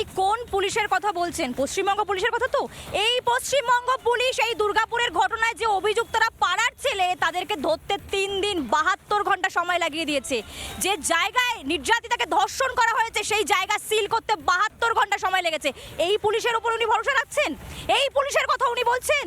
আপনি কোন পুলিশের কথা বলছেন? পশ্চিমবঙ্গ পুলিশের কথা তো? এই পশ্চিমবঙ্গ পুলিশ এই দুর্গাপুরের ঘটনায় যে অভিযুক্তরা পাড়ার ছেলে, তাদেরকে ধরতে তিন দিন বাহাত্তর ঘণ্টা সময় লাগিয়ে দিয়েছে। যে জায়গায় নির্যাতিতাকে ধর্ষণ করা হয়েছে, সেই জায়গা সিল করতে বাহাত্তর ঘণ্টা সময় লেগেছে। এই পুলিশের উপর উনি ভরসা রাখছেন? এই পুলিশের কথা উনি বলছেন?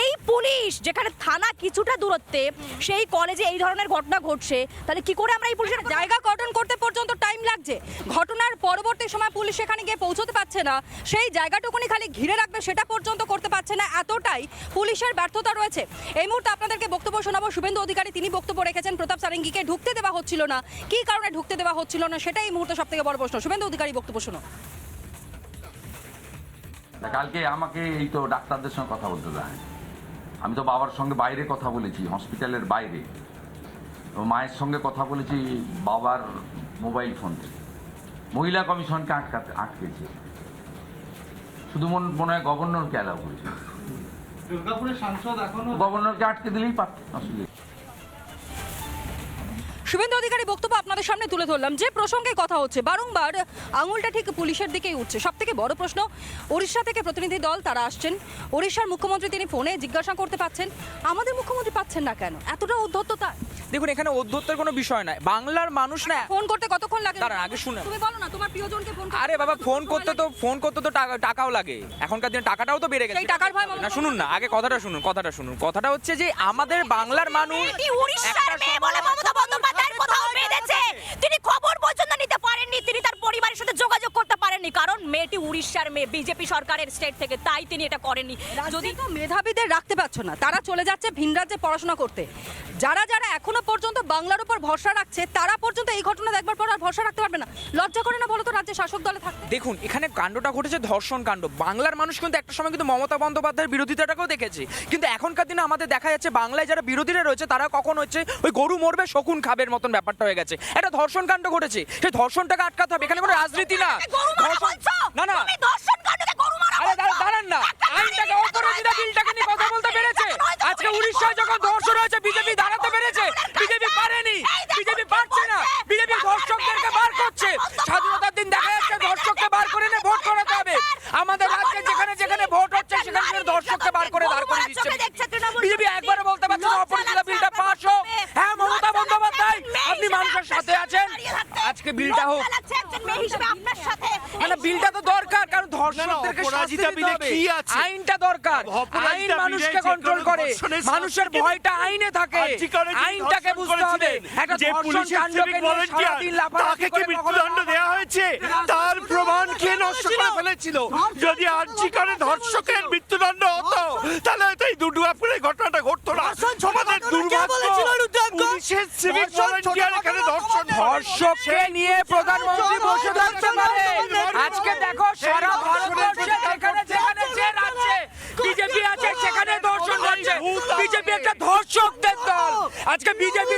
এই পুলিশ যেখানে থানা কিছুটা দূরত্বে, সেই কলেজে এই ধরনের ঘটনা ঘটছে, তাহলে কি করে আমরা এই পুলিশের জায়গা গঠন করতে পর্যন্ত টাইম লাগছে? ঘটনার পরবর্তী সময় পুলিশ সেখানে গিয়ে পৌঁছতে পারছে না। সেই জায়গাটুকুনি খালি ঘিরে রাখবে, সেটা পর্যন্ত করতে পারছে না। এতটাই পুলিশের ব্যর্থতা রয়েছে। এই মুহূর্তে আপনাদেরকে বক্তব্য শোনাবো। শুভেন্দু অধিকারী, তিনি বক্তব্য রেখেছেন, প্রতাপ সারেঙ্গিকে ঢুকতে দেওয়া হচ্ছিল না। কি কারণে ঢুকতে দেওয়া হচ্ছিল না, সেটাই এই মুহূর্তে সব থেকে বড় প্রশ্ন। শুভেন্দু অধিকারী, বক্তব্য শোনো। তা কালকে আমাকে এই তো ডাক্তারদের সঙ্গে কথা বলতে দেয়। আমি তো বাবার সঙ্গে বাইরে কথা বলেছি হসপিটালের বাইরে। মায়ের সঙ্গে কথা বলেছি বাবার মোবাইল ফোন থেকে। মহিলা কমিশনকে আটকাতে আটকেছে। শুধু মন- মনে হয় গভর্নরকে অ্যালাউ করেছে। দুর্গাপুরের সাংসদ এখনও গভর্নরকে আটকে দিলেই পারত অসুবিধা। শুভেন্দু অধিকারী বক্তব্য আপনাদের সামনে তুলে ধরলাম। যে প্রসঙ্গে কথা হচ্ছে বারংবার আঙুলটা ঠিক পুলিশের দিকেই উঠছে। সব থেকে বড় প্রশ্ন উড়িষ্যা থেকে প্রতিনিধি দল তারা আসছেন। উড়িষ্যার মুখ্যমন্ত্রী তিনি ফোনে জিজ্ঞাসা করতে পাচ্ছেন আমাদের মুখ্যমন্ত্রী পাচ্ছেন না কেন? এতটা উদ্ধত্ততা দেখুন এখানে অধ্যত্তের কোনো বিষয় নয়। বাংলার মানুষ না ফোন করতে কতক্ষণ লাগে? দাঁড়ান, আগে শুনে। তুমি বলো না তোমার প্রিয়জনকে ফোন আরে বাবা ফোন করতে তো ফোন করতে তো টাকাও লাগে। এখনকার দিনে টাকাটাও তো বেড়ে গেছে। সেই টাকার ভয় না শুনুন না আগে কথাটা শুনুন কথাটা শুনুন। কথাটা হচ্ছে যে আমাদের বাংলার মানুষ একটা মেয়ে বলে মমতা বন্দ্যোপাধ্যায়ের কোথাও বেঁধেছে তিনি খবর পর্যন্ত নিতে পারেননি তিনি তার পরিবারের সাথে যোগাযোগ করতে পারেননি কারণ মেয়েটি উড়িষ্যার মেয়ে বিজেপি সরকারের স্টেট থেকে তাই তিনি এটা করেননি। যদি তো মেধাবীদের রাখতে পারছ না তারা চলে যাচ্ছে ভিন রাজ্যে পড়াশোনা করতে। যারা যারা এখনও পর্যন্ত বাংলার উপর ভরসা রাখছে তারা পর্যন্ত এই ঘটনা দেখবার পর আর ভরসা রাখতে পারবে না। লজ্জা করে না বলো তো রাজ্যে শাসক দলে থাকতে? দেখুন এখানে কাণ্ডটা ঘটেছে ধর্ষণ কাণ্ড। বাংলার মানুষ কিন্তু একটা সময় কিন্তু মমতা বন্দ্যোপাধ্যায়ের বিরোধিতাটাকেও দেখেছে। কিন্তু এখনকার দিনে আমাদের দেখা যাচ্ছে বাংলায় যারা বিরোধীরা রয়েছে তারা কখন হচ্ছে ওই গরু মরবে শকুন খাবের মতন ব্যাপারটা হয়ে গেছে। একটা ধর্ষণ কাণ্ড ঘটেছে। সেই ধর্ষণটাকে আটকাতে হবে এখানে কোনো রাজনীতি না। ধর্ষণ- না না। তুমি দর্শন কাণ্ডকে গরু মারা আরে দাঁড়ান না। আইনটাকে নারী বিলটাকে নিয়ে কথা বলতে পেরেছে? আজকে উড়িষ্যায় যখন ধর্ষণ হয়েছে বিজেপি দাঁড়াতে পেরেছে বিজেপি পারেনি এই দেখো, বিজেপি কি পারছে না বলছে? বিজেপি ধর্ষকদেরকে বার করছে স্বাধীনতার দিন দেখা যাচ্ছে ধর্ষককে বার করে এনে ভোট করাতে হবে আমাদের রাজ্যে যেখানে যেখানে ভোট হচ্ছে সেখানে সেখানে ধর্ষককে বার করে দাঁড় করে দিচ্ছে বিজেপি একবারও বলতে পারছে না অপরাজিতা বিলটা পাস হোক হ্যাঁ মমতা বন্দ্যোপাধ্যায় আপনি মানুষের সাথে আছেন আজকে বিলটা হোক। আপনার সাথে। মানে বিলটা তো দরকার কারণ ধর্ষকদেরকে শাস্তি দিতে বিলে হবে। কি আছে? আইনটা দরকার। আইন মানুষকে কন্ট্রোল করে। মানুষের ভয়টা আইনে থাকে। আইনটাকে বুঝতে হবে। একটা যে পুলিশের কাণ্ডকে তাকে কি মৃত্যুদণ্ড দেওয়া হয়েছে? তার প্রমাণ কে নষ্ট করে ফেলেছিল? যদি আর্জি করে ধর্ষকের মৃত্যুদণ্ড হতো তাহলে হয়তো এই দুর্গাপুরের ঘটনাটা ঘটতো না আমাদের দুর্ভাগ্য পুলিশের সিভিক ভলান্টিয়ার এখানে ধর্ষণ করে। ধর্ষককে নিয়ে প্রধানমন্ত্রী বসে থাকতে পারে। আজকে দেখো সারা ভারতবর্ষে যেখানে যেখানে যে রাজ্যে বিজেপি আছে সেখানে ধর্ষণ হচ্ছে। বিজেপি একটা ধর্ষকদের দল। আজকে বিজেপির